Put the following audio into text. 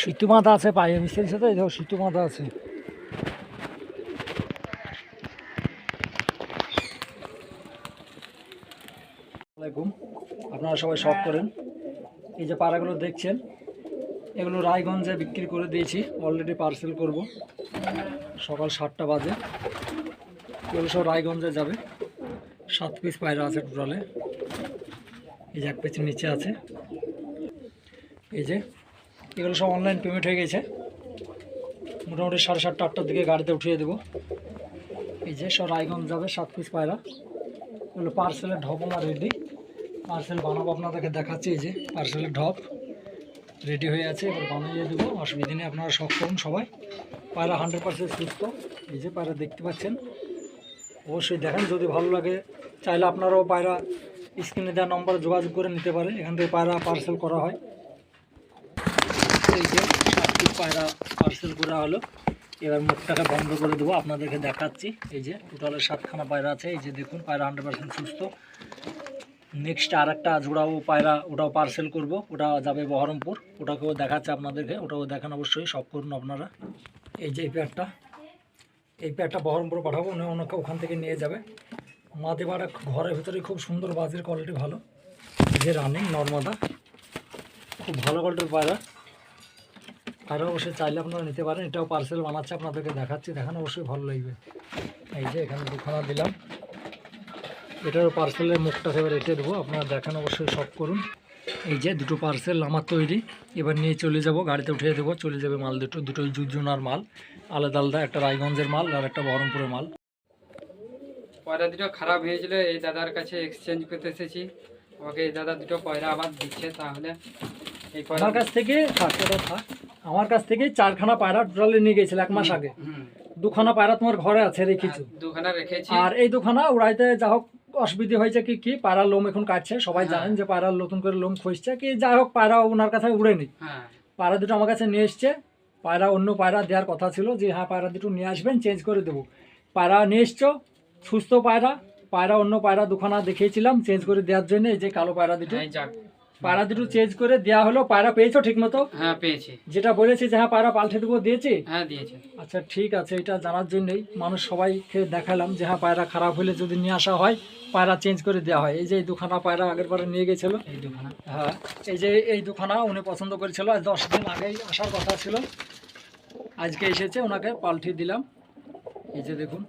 Situ মাথা আছে পায়ে সাথে এই দেখো সিতু মাথা আছে। আসসালামাইকুম আপনারা সবাই শখ করেন। এই যে পাড়াগুলো দেখছেন, এগুলো রায়গঞ্জে বিক্রি করে দিয়েছি অলরেডি পার্সেল করব। সকাল সাতটা বাজে। এগুলো সব রায়গঞ্জে যাবে। সাত পিস পায়রা আছে টোটালে এই যে এক পিসের নিচে আছে। এই যে এগুলো সব অনলাইন পেমেন্ট হয়ে গেছে। মোটামুটি সাড়ে সাতটা, আটটার দিকে গাড়িতে উঠিয়ে দেবো। এই যে সব রায়গঞ্জ যাবে, সাত পিস পায়রা। এগুলো পার্সেলের ঢপ আমার রেডি পার্সেল বানাবো আপনাদেরকে দেখাচ্ছি, এই যে পার্সেলের ঢপ। রেডি হয়ে আছে, এবার বানিয়ে দেবো। অসুবিধা নেই, আপনারা শখ করুন সবাই। পায়রা হান্ড্রেড পার্সেন্ট সুস্থ। এই যে পায়রা দেখতে পাচ্ছেন। অবশ্যই দেখেন, যদি ভালো লাগে, চাইলে আপনারাও পায়রা স্ক্রিনে দেওয়া নম্বরে যোগাযোগ করে নিতে পারে এখান থেকে পায়রা পার্সেল করা হয়। এই যে সাতটি পায়রা পার্সেল করা হলো। এবার মুখটাকে বন্ধ করে দেবো, আপনাদেরকে দেখাচ্ছি। এই যে টোটালে সাতখানা পায়রা আছে। এই যে দেখুন, পায়রা হান্ড্রেড সুস্থ। নেক্সট আর একটা জোড়াও পায়রা, ওটাও পার্সেল করব। ওটা যাবে বহরমপুর। ওটাকেও দেখাচ্ছে আপনাদেরকে। ওটাও দেখান অবশ্যই, সব করুন আপনারা। এই যে এই পেয়ারটা এই পেয়ারটা বহরমপুর পাঠাবো। উনি ওনাকে ওখান থেকে নিয়ে যাবে। মাদে পাড়া ঘরের ভিতরে খুব সুন্দর বাজের কোয়ালিটি ভালো। যে রানিং নর্মাদা। খুব ভালো কোয়ালিটির পায়রা। পায়রা অবশ্যই চাইলে আপনারা নিতে পারেন। এটাও পার্সেল বানাচ্ছে আপনাদেরকে দেখাচ্ছি। দেখানো অবশ্যই ভালো লাগবে। এই যে এখানে দুখানা দিলাম। এটারও পার্সেলের মুখটা এবার রেটে দেবো। আপনারা দেখান অবশ্যই সব করুন। এই যে দুটো পার্সেল আমার তৈরি। এবার নিয়ে চলে যাব গাড়িতে উঠিয়ে দেবো। চলে যাবে মাল দুটো দুটোই জুজুনার মাল। আলাদা আলাদা একটা রায়গঞ্জের মাল আর একটা বহরমপুরের মাল। পয়রা দুটো খারাপ হয়েছিল এই দাদার কাছে এক্সচেঞ্জ করতে এসেছি। আমাকে এই দাদা দুটো পয়রা আবার দিচ্ছে তাহলে এই পয়রা আমার কাছ থেকে থাক এটা থাক। আমার কাছ থেকে চারখানা পায়রা টোটালি নিয়ে গেছিল এক মাস আগে। দুখানা পায়রা তোমার ঘরে আছে রেখেছো দুখানা রেখেছি। আর এই দুখানা উড়াইতে যা হোক অসুবিধে হয়েছে কি কি পায়রার লোম এখন কাটছে সবাই হ্যাঁ। জানেন যে পায়রার নতুন করে লোম খসছে কি যাই হোক পায়রা ওনার কাছে উড়ে নি হ্যাঁ। পায়রা দুটো আমার কাছে নিয়ে এসছে পায়রা অন্য পায়রা দেওয়ার কথা ছিল যে হ্যাঁ পায়রা দুটো নিয়ে আসবেন চেঞ্জ করে দেবো। পায়রা নিয়ে এসছো সুস্থ পায়রা পায়রা অন্য পায়রা দুখানা দেখিয়েছিলাম চেঞ্জ করে দেওয়ার জন্য এই যে কালো পায়রা দুটো। পায়রা দুটো চেঞ্জ করে দেওয়া হলো পায়রা পেয়েছ ঠিক মতো হ্যাঁ পেয়েছি। যেটা বলেছি যে হ্যাঁ পায়রা পাল্টে দেবো দিয়েছি? হ্যাঁ দিয়েছে। আচ্ছা ঠিক আছে এটা জানার জন্যই মানুষ সবাইকে দেখালাম যে হ্যাঁ পায়রা খারাপ হলে যদি নিয়ে আসা হয় পায়রা চেঞ্জ করে দেওয়া হয়। এই যে এই দুখানা পায়রা আগের বারে নিয়ে গেছিল। এই দুখানা। হ্যাঁ এই যে এই দুখানা উনি পছন্দ করেছিল। আজ দশ দিন আগেই আসার কথা ছিল। আজকে এসেছে ওনাকে পাল্টে দিলাম। এই যে দেখুন।